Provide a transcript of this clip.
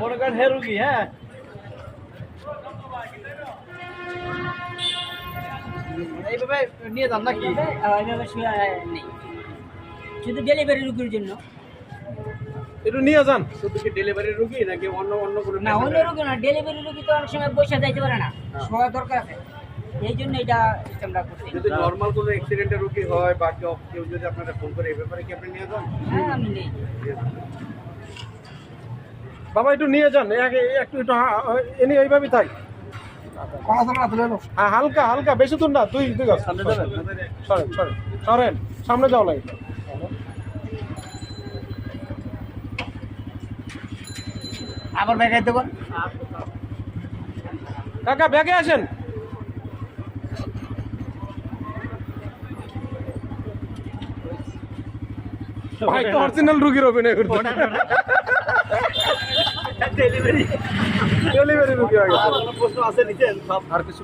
মনে করেন হে রুগী হ্যাঁ। এইভাবে নিয়ে যান নাকি? এইভাবে শুয়ে নেই শুধু ডেলিভারি রুগীর জন্য। একটু নিয়ে যান। শুধু কি ডেলিভারি রুগী নাকি অন্য অন্য কোনো না অন্য রুগী না ডেলিভারি রুগী তো অনেক সময় বসে যাইতে পারে না। শোয়া দরকার আছে। এই জন্য এটা সিস্টেমটা করছি যদি নর্মাল কোনো অ্যাক্সিডেন্টের রুগী হয় বা কেউ কেউ যদি আপনারা ফোন করে এই ব্যাপারে কি আপনি নিয়ে যান? হ্যাঁ আমি নেই বাবা একটু নিয়ে যান একটু একটু হা- এনে এইভাবেই থাক। হ্যাঁ হালকা হালকা বেশি দূর না দুই দুই গাছ। সরেন সরেন সরেন সামনে যাও লাগে। আবার ব্যাগে দেবো কাকা ব্যাগে আসেন। ভাই তো অরিজিনাল রুগীর অভিনয় করতে। ডেলিভারি ডেলিভারি রুগী হয়ে গেছে প্রশ্ন আছে নিচে সব আর কিছু